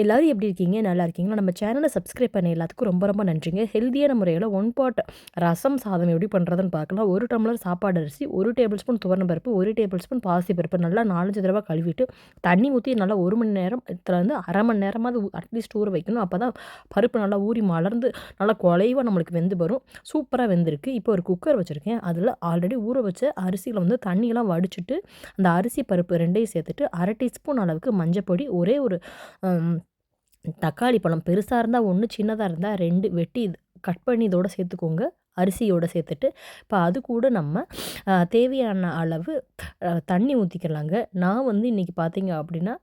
எல்லோரும் எப்படி இருக்கீங்க? நல்லா இருக்கீங்களா? நம்ம சேனலை சப்ஸ்கிரைப் பண்ண எல்லாத்துக்கும் ரொம்ப ரொம்ப நன்றிங்க. ஹெல்த்தியான முறையில் ஒன் பாட் ரசம் சாதம் எப்படி பண்ணுறதுன்னு பார்க்கலாம். ஒரு டம்ளர் சாப்பாடு அரிசி ஒரு டேபிள் ஸ்பூன் துவரண பருப்பு ஒரு டேபிள் ஸ்பூன் பாசி பருப்பு நல்லா நாலஞ்சு தடவை கழுவிட்டு தண்ணி ஊற்றி நல்லா ஒரு மணி நேரம் இதில் வந்து அரை மணி நேரமாவது அட்லீஸ்ட் ஊற வைக்கணும். அப்போ தான் பருப்பு நல்லா ஊறி மலர்ந்து நல்லா குலைவாக நம்மளுக்கு வெந்து வரும். சூப்பராக வெந்திருக்கு. இப்போ ஒரு குக்கர் வச்சுருக்கேன். அதில் ஆல்ரெடி ஊற வச்ச அரிசியில் வந்து தண்ணியெல்லாம் வடிச்சிட்டு அந்த அரிசி பருப்பு ரெண்டையும் சேர்த்துட்டு அரை டீஸ்பூன் அளவுக்கு மஞ்சப்பொடி ஒரே ஒரு தக்காளி பழம் பெருசாக இருந்தால் ஒன்று சின்னதாக இருந்தால் ரெண்டு வெட்டி கட் பண்ணி இதோட சேர்த்துக்கோங்க. அரிசியோடு சேர்த்துட்டு இப்போ அது கூட நம்ம தேவையான அளவு தண்ணி ஊற்றிக்கலாங்க நான் வந்து இன்றைக்கி பார்த்தீங்க அப்படின்னா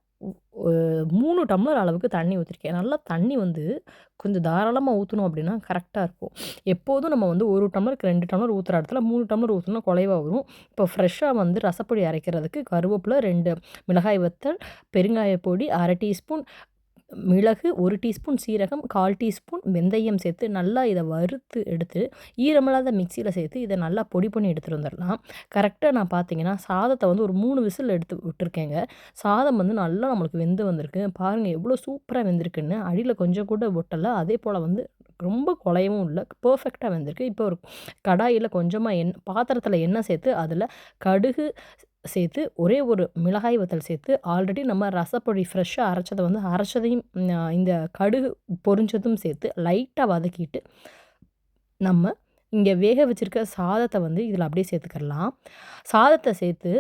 மூணு டம்ளர் அளவுக்கு தண்ணி ஊற்றிருக்கேன் நல்லா தண்ணி வந்து கொஞ்சம் தாராளமாக ஊற்றணும் அப்படின்னா கரெக்டாக இருக்கும். எப்போதும் நம்ம வந்து ஒரு டம்ளருக்கு ரெண்டு டம்ளர் ஊற்றுற இடத்துல மூணு டம்ளர் ஊற்றினா குலைவாக வரும். இப்போ ஃப்ரெஷ்ஷாக வந்து ரசப்பொடி அரைக்கிறதுக்கு கருவேப்பிலை ரெண்டு மிளகாய் வத்தல் பெருங்காய பொடி அரை டீஸ்பூன் மிளகு ஒரு டீஸ்பூன் சீரகம் கால் டீஸ்பூன் வெந்தயம் சேர்த்து நல்லா இதை வறுத்து எடுத்து ஈரமில்லாத மிக்சியில் சேர்த்து இதை நல்லா பொடி பண்ணி எடுத்துகிட்டு வந்துடலாம். கரெக்டாக நான் பார்த்தீங்கன்னா சாதத்தை வந்து ஒரு மூணு விசில் எடுத்து விட்டுருக்கேங்க. சாதம் வந்து நல்லா நம்மளுக்கு வெந்து வந்திருக்கு. பாருங்கள் எவ்வளோ சூப்பராக வெந்திருக்குன்னு. அடியில் கொஞ்சம் கூட ஒட்டலை. அதே போல் வந்து ரொம்ப குலையவும் இல்லை. பர்ஃபெக்டாக வந்திருக்கு. இப்போ ஒரு கடாயில் கொஞ்சமாக எண் பாத்திரத்தில் எண்ணெய் சேர்த்து அதில் கடுகு சேர்த்து ஒரே ஒரு மிளகாய் வத்தல் சேர்த்து ஆல்ரெடி நம்ம ரசப்பொடி ஃப்ரெஷ்ஷாக அரைச்சதை வந்து அரைச்சதையும் இந்த கடுகு பொரிஞ்சதும் சேர்த்து லைட்டாக வதக்கிட்டு நம்ம இங்கே வேக வச்சுருக்க சாதத்தை வந்து இதில் அப்படியே சேர்த்துக்கலாம். சாதத்தை சேர்த்து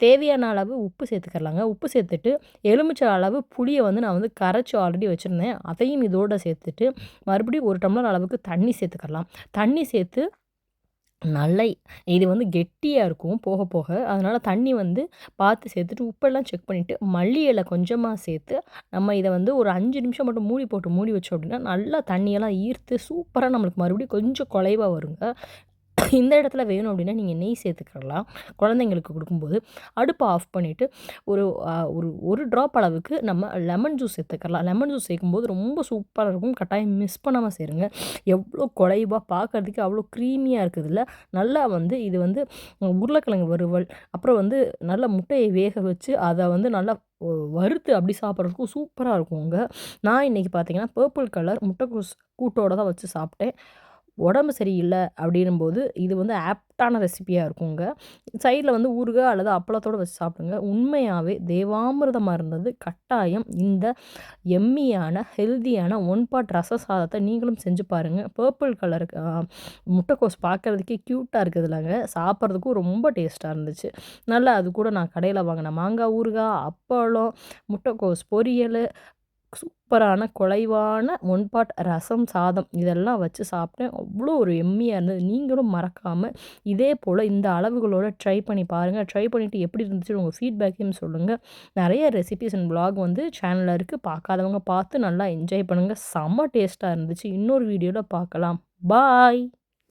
தேவையான அளவு உப்பு சேர்த்துக்கலாங்க. உப்பு சேர்த்துட்டு எலுமிச்சை அளவு புளியை வந்து நான் வந்து கரைச்சி ஆல்ரெடி வச்சுருந்தேன். அதையும் இதோடு சேர்த்துட்டு மறுபடியும் ஒரு டம்ளர் அளவுக்கு தண்ணி சேர்த்துக்கலாம். தண்ணி சேர்த்து நல்லா இது வந்து கெட்டியாக இருக்கும் போக போக. அதனால் தண்ணி வந்து பார்த்து சேர்த்துட்டு உப்பெல்லாம் செக் பண்ணிவிட்டு மல்லி இலை கொஞ்சமாக சேர்த்து நம்ம இதை வந்து ஒரு அஞ்சு நிமிஷம் மட்டும் மூடி போட்டு மூடி வச்சோம் அப்படின்னா நல்லா தண்ணியெல்லாம் ஈர்த்து சூப்பராக நம்மளுக்கு மறுபடியும் கொஞ்சம் குலைவாக வருங்க. இந்த இடத்துல வேணும் அப்படின்னா நீங்கள் நெய் சேர்த்துக்கலாம் குழந்தைங்களுக்கு கொடுக்கும்போது அடுப்பை ஆஃப் பண்ணிவிட்டு ஒரு ஒரு ஒரு ட்ராப் அளவுக்கு நம்ம லெமன் ஜூஸ் சேர்த்துக்கலாம் லெமன் ஜூஸ் சேர்க்கும்போது ரொம்ப சூப்பராக இருக்கும். கட்டாயம் மிஸ் பண்ணாமல் சேருங்க. எவ்வளோ குறைவாக பார்க்குறதுக்கு அவ்வளோ க்ரீமியாக இருக்குது இல்லை நல்லா வந்து இது வந்து உருளைக்கிழங்கு வறுவல் அப்புறம் வந்து நல்லா முட்டையை வேக வச்சு அதை வந்து நல்லா வறுத்து அப்படி சாப்பிட்றதுக்கும் சூப்பராக இருக்குங்க நான் இன்றைக்கி பார்த்தீங்கன்னா பர்பிள் கலர் முட்டைக்கோஸ் கூட்டோடு தான் வச்சு சாப்பிட்டேன். உடம்பு சரியில்லை அப்படின்னும்போது இது வந்து ஆப்டான ரெசிபியாக இருக்குங்க. சைடில் வந்து ஊறுகாய் அல்லது அப்பளத்தோடு வச்சு சாப்பிடுங்க. உண்மையாகவே தேவாமிரதமாக இருந்தது. கட்டாயம் இந்த எம்மியான ஹெல்த்தியான ஒன் பாட் ரச சாதத்தை நீங்களும் செஞ்சு பாருங்கள் பர்பிள் கலருக்கு முட்டைக்கோஸ் பார்க்குறதுக்கே க்யூட்டாக இருக்குது இல்லைங்க சாப்பிட்றதுக்கும் ரொம்ப டேஸ்ட்டாக இருந்துச்சு. நல்லா அது கூட நான் கடையில் வாங்கினேன் மாங்காய் ஊறுகாய் அப்பளம் முட்டைக்கோஸ் பொரியல் சூப்பரான குலைவான ஒன்பாட் ரசம் சாதம் இதெல்லாம் வச்சு சாப்பிட்டேன். அவ்வளோ ஒரு எம்மியாக இருந்தது. நீங்களும் மறக்காமல் இதே போல் இந்த அளவுகளோடு ட்ரை பண்ணி பாருங்கள் ட்ரை பண்ணிவிட்டு எப்படி இருந்துச்சு உங்கள் ஃபீட்பேக்கையும் சொல்லுங்கள் நிறைய ரெசிபிஸ் அண்ட் ப்ளாக் வந்து சேனலில் இருக்குது பார்க்காதவங்க பார்த்து நல்லா என்ஜாய் பண்ணுங்கள் செம்ம டேஸ்ட்டாக இருந்துச்சு. இன்னொரு வீடியோவில் பார்க்கலாம். பாய்